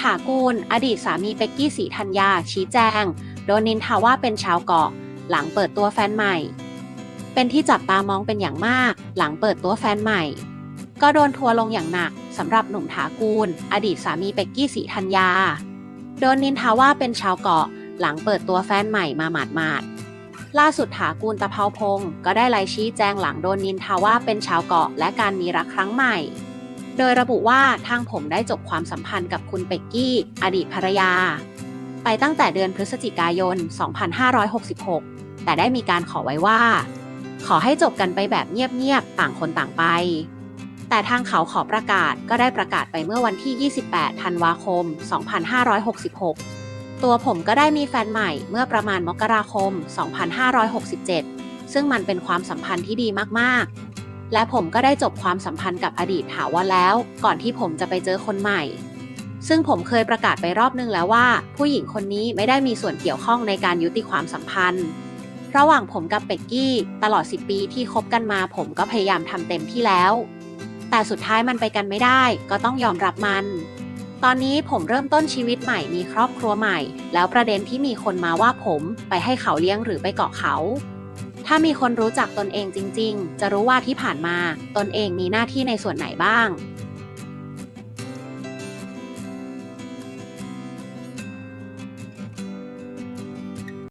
ถากูล อดีตสามีเป็กกี้สีธัญญา ชี้แจง โดนนินทาว่าเป็นชาวเกาะ หลังเปิดตัวแฟนใหม่ เป็นที่จับตามองเป็นอย่างมาก หลังเปิดตัวแฟนใหม่ ก็โดนทัวร์ลงอย่างหนักสำหรับหนุ่มถากูล อดีตสามีเป็กกี้สีธัญญา โดนนินทาว่าเป็นชาวเกาะ หลังเปิดตัวแฟนใหม่มาหมาดๆล่าสุดถากูลตะเภาพงก็ได้ไลน์ชี้แจงหลังโดนนินทาว่าเป็นชาวเกาะและการมีรักครั้งใหม่ โดยระบุว่าทางผมได้จบความสัมพันธ์กับคุณเป็กกี้ อดีตภรรยา ไปตั้งแต่เดือนพฤศจิกายน 2566 แต่ได้มีการขอไว้ว่า ขอให้จบกันไปแบบเงียบๆ ต่างคนต่างไป แต่ทางเขาขอประกาศก็ได้ประกาศไปเมื่อวันที่ 28 ธันวาคม 2566 ตัวผมก็ได้มีแฟนใหม่เมื่อประมาณมกราคม 2567 ซึ่งมันเป็นความสัมพันธ์ที่ดีมากๆ และผมก็ได้จบความสัมพันธ์กับอดีตถาวรแล้ว ก่อนที่ผมจะไปเจอคนใหม่ ซึ่งผมเคยประกาศไปรอบนึงแล้วว่า ผู้หญิงคนนี้ไม่ได้มีส่วนเกี่ยวข้องในการยุติความสัมพันธ์ ระหว่างผมกับเป็กกี้ ตลอด 10 ปีที่คบกันมาผมก็พยายามทำเต็มที่แล้ว แต่สุดท้ายมันไปกันไม่ได้ ก็ต้องยอมรับมัน ตอนนี้ผมเริ่มต้นชีวิตใหม่มีครอบครัวใหม่ แล้วประเด็นที่มีคนมาว่าผมไปให้เขาเลี้ยงหรือไปเกาะเขา ถ้ามีคนรู้จักตนเองจริง ๆ จะรู้ว่าที่ผ่านมาตนเองมีหน้าที่ในส่วนไหนบ้าง